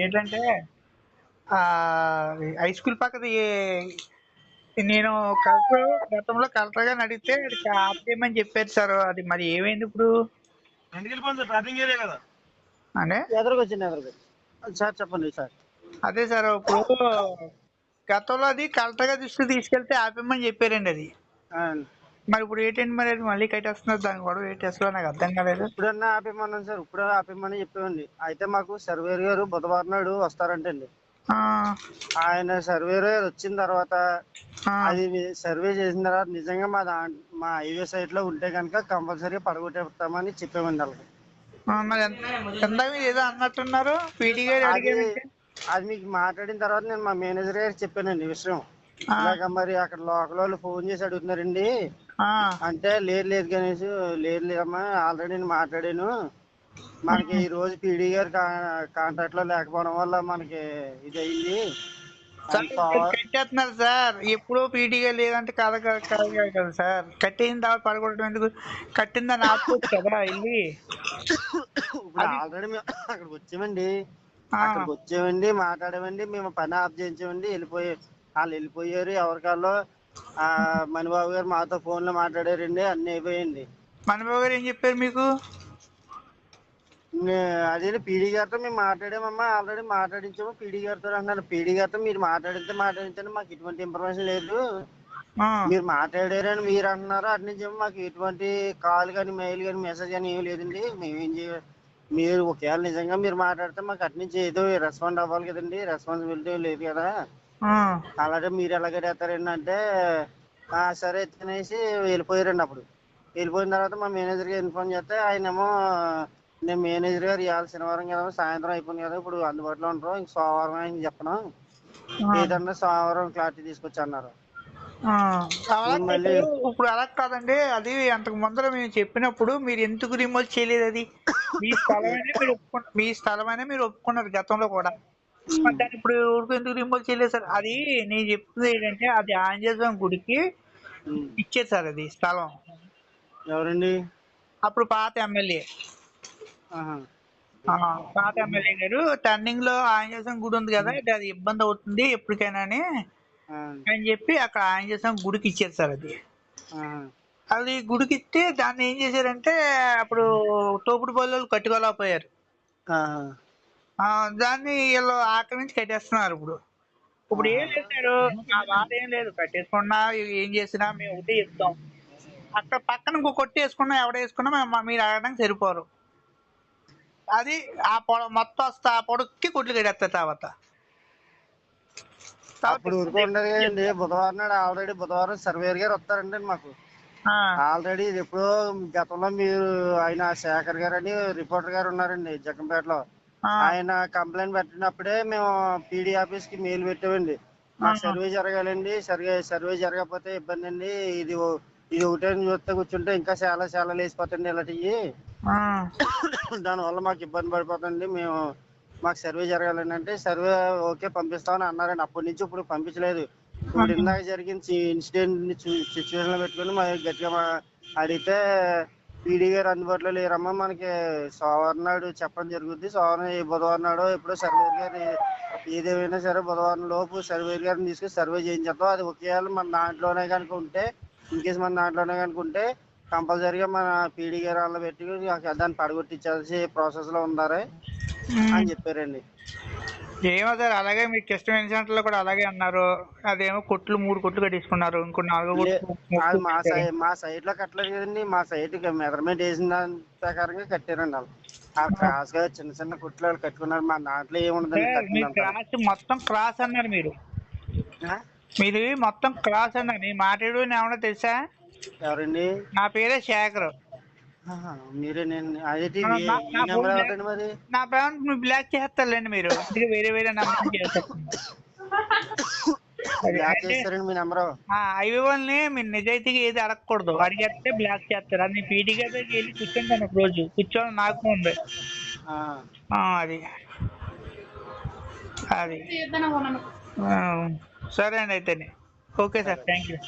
ఏంటంటే ఆ high school పక్కది నేను కలెక్టర్ గతంలో కలెక్టర్ గారిని అడిగితే ఆపేయమని చెప్పారు సార్. అది మరి ఏమైంది ఇప్పుడు? అంటే? ఎదురుకొచ్చింది ఎదురుకొచ్చి సార్ చెప్పండి సార్. అదే సార్ ఇప్పుడు గతంలో అది కలెక్టర్ గారి దృష్టికి తీసుకెళ్తే ఆపేయమని చెప్పారండి అది. ఆ, మరి ఇప్పుడు ఏంటండి మరి అది మళ్ళీ కట్టేస్తున్నారు దాని గొడవ అసలు నాకు అర్థం కాలేదు. ఇప్పుడన్నా ఆపేమన్నాను సార్ ఇప్పుడే ఆపేమని చెప్పామండి అయితే మాకు సర్వేర్ గారు బుధవారం నాడు వస్తారంటండి. ఆయన సర్వేర్ గారు వచ్చిన తర్వాత అది సర్వే చేసిన తర్వాత నిజంగా మా దా మా హైవే సైట్లో ఉంటే కనుక కంపల్సరీ పడగొట్టేస్తామని చెప్పామండి వాళ్ళకి. మరి ఎంత- మీరు ఏదో అన్నట్టున్నారు? పీటీ గారు అది మీకు మాట్లాడిన తర్వాత నేను మా మేనేజర్ గారికి చెప్పానండి విషయం. ఇలాగ మరి అక్కడ లోకల్ వాళ్ళు ఫోన్ చేసి అడుగుతున్నారండి. అంటే లేదు లేదు గణేష్ లేదు లేదమ్మా ఆల్రెడీ నేను మాట్లాడాను. మనకి ఈ రోజు పీడీ గారు కాంట్రాక్ట్లో లేకపోవడం వల్ల మనకి ఇది అయింది కట్టేస్తున్నారు సార్. ఎప్పుడో పీటీగా లేదంటే కాదు కాదు కాదు కాదు కదా సార్. కట్టేసిన తర్వాత పడగొట్టడం ఎందుకు? కట్టిందని ఆపుకోవచ్చు కదా వెళ్ళి. ఇప్పుడు ఆల్రెడీ మేము అక్కడికి వచ్చామండి. అక్కడికి వచ్చామండి మాట్లాడామండి మేము పని ఆఫ్ చేయించామండి. వెళ్ళిపోయి వాళ్ళు వెళ్ళిపోయారు ఎవరికాల్లో. ఆ మణిబాబు గారు మాతో ఫోన్లో మాట్లాడారండి అన్ని అయిపోయాయండి మనబాబు గారు ఏం చెప్పారు మీకు? అదే పీడీ గారితో మేము మాట్లాడామమ్మా ఆల్రెడీ మాట్లాడించాము. పీడీ గారితో అంటున్నారు పీడీ గారితో మీరు మాట్లాడితే మాట్లాడించండి మాకు ఎటువంటి ఇన్ఫర్మేషన్ లేదు. ఆ, మీరు మాట్లాడారని మీరు అంటున్నారు అటు నుంచి మాకు ఎటువంటి కాల్ కానీ మెయిల్ కానీ మెసేజ్ కానీ ఏమి లేదండి. మేమేం చేయ మీరు ఒకవేళ నిజంగా మీరు మాట్లాడితే మాకు అటు నుంచి ఏదో రెస్పాండ్ అవ్వాలి కదండి. రెస్పాన్సిబిలిటీ లేదు కదా. ఆ, అలాగే మీరు ఎలాగడేస్తారండి అంటే "ఆ, సరే తినేసి వెళ్ళిపోయారండి అప్పుడు. వెళ్ళిపోయిన తర్వాత మా మేనేజర్ గారు ఇన్ఫార్మ్ చేస్తే ఆయనేమో నేను మేనేజర్ గారు ఇవాళ శనివారం కదా సాయంత్రం అయిపోయింది కదా ఇప్పుడు అందుబాటులో ఉంటారు ఇంక సోమవారం ఆయన చెప్పను. ఏదన్నా సోమవారం క్లారిటీ తీసుకొచ్చి అన్నారు. ఇప్పుడు అలా కాదండి అది అంతకు ముందర మేము చెప్పినప్పుడు మీరు ఎందుకు రిమోట్ చేయలేదు అది? మీ స్థలమైనా మీరు ఒప్పుకున్నారు మీ స్థలమైనా మీరు ఒప్పుకున్నారు గతంలో కూడా. దాన్ని ఇప్పుడు ఊరికి ఎందుకు రిమోట్ చేయలేదు సార్? అది నేను చెప్తుంది ఏంటంటే అది ఆంజనేయ గుడికి. ఇచ్చేది సార్ అది స్థలం. ఎవరండి? అప్పుడు పాత ఎమ్మెల్యే. పాత ఎమ్మెల్యే గారు. టర్నింగ్లో ఆంజనేయ గుడి ఉంది కదా అది ఇబ్బంది అవుతుంది ఎప్పటికైనా అని అని చెప్పి అక్కడ ఆంజనేయ గుడికి ఇచ్చారు సార్ అది. అది గుడికి ఇస్తే దాన్ని ఏం చేశారంటే అప్పుడు తోపుడు బళ్ళు కట్టుకోలేకపోయారు. దాన్ని వీళ్ళు ఆక్రమించి కట్టేస్తున్నారు ఇప్పుడు. ఇప్పుడు ఏం చేశారు? ఆ బాధ ఏం లేదు. కట్టేసుకున్నా ఏం చేసినా మేము ఒకటే చెప్తాం అక్కడ పక్కన ఇంకో కొట్టి వేసుకున్నా ఎవడ వేసుకున్నా మేము- మీరు ఆడడానికి సరిపోరు. అది ఆ పొడ మొత్తం వస్తా ఆ పొడక్కి కొట్లు కట్టేస్తారు తర్వాత. అప్పుడు ఊరుకుండదు కదండి బుధవారం నాడు ఆల్రెడీ బుధవారం సర్వేర్ గారు వస్తారండి మాకు. ఆ, ఆల్రెడీ ఎప్పుడో గతంలో మీరు ఆయన శేఖర్ గారు అని రిపోర్టర్ గారు ఉన్నారండి జగ్గంపేటలో ఆ, ఆయన కంప్లైంట్ పెట్టినప్పుడే మేము పీడీ ఆఫీస్కి మెయిల్ పెట్టామండి. మాకు సర్వే జరగాలండి. సర్వే సర్వే జరగకపోతే ఇబ్బంది అండి ఇది ఇది ఒకటే చూస్తే కూర్చుంటే ఇంకా చాలా చాలా లేచిపోతండి ఇలాంటివి దానివల్ల మాకు ఇబ్బంది పడిపోతుంది మేము మాకు సర్వే జరగాలని అంటే సర్వే ఓకే పంపిస్తామని అన్నారండి. అప్పటి నుంచి ఇప్పుడు పంపించలేదు. ఇప్పుడు ఇందాక జరిగిన ఇన్సిడెంట్ సిచ్యువేషన్లో పెట్టుకుని మరి గట్టిగా మా- అడిగితే పీడీ గారు అందుబాటులో లేరమ్మా. మనకి సోమవారం నాడు చెప్పడం జరుగుద్ది. సోమవారం ఏ బుధవారం నాడు ఎప్పుడో సర్వేర్ గారు ఏదేమైనా సరే బుధవారం లోపు సర్వేర్ గారిని తీసుకుని సర్వే చేయించేద్దాం. అది ఒకేవేళ మన దాంట్లోనే కనుక ఉంటే ఇన్కేస్ మన దాంట్లోనే కనుక ఉంటే కంపల్సరీగా మన పీడీ గారు వాళ్ళ పెట్టి దాన్ని పడగొట్టించాల్సి ప్రాసెస్లో అని చెప్పారండి. ఏమో సార్ అలాగే మీ టెస్ట్ సెంటర్లో కూడా అలాగే అన్నారు. అదేమో కొట్లు మూడు కొట్లు కట్టించుకున్నారు ఇంకో నాలుగో కొట్లు మా సైడ్ మా సైడ్లో కట్టలేదు కదండి. మా సైడ్ మెజర్మెంట్ వేసిన దాని ప్రకారంగా కట్టారండి వాళ్ళు. ఆ క్రాస్గా చిన్న చిన్న కుట్లు వాళ్ళు కట్టుకున్నారు. మా దాంట్లో ఏముండదండి. క్రాస్ మొత్తం క్రాస్ అన్నారు మీరు? మీరు మొత్తం క్రాస్ అన్నారు. మీ మాట్లాడు ఏమన్నా తెలుసా? ఎవరండి? నా పేరే శేఖర్. మీరే నేను అదేంటి నా- నెంబర్ మరి? మీరు బ్లాక్ చేస్తారులేండి మీరు. అందుకే వేరే వేరే నెంబర్ చేస్తారు బ్లాక్ చేస్తారండి మీ నెంబరు మీరు నిజాయితీగా ఏది అడగకూడదు. అడిగేస్తే బ్లాక్ చేస్తారు. అది పీటీ గారి దగ్గరికి వెళ్ళి కూర్చుంటాను ఒక రోజు. కూర్చొని నాకు ఉంది. ఆ. ఆ, అది. అది. సరే అండి అయితేనే. Okay sir. Thank you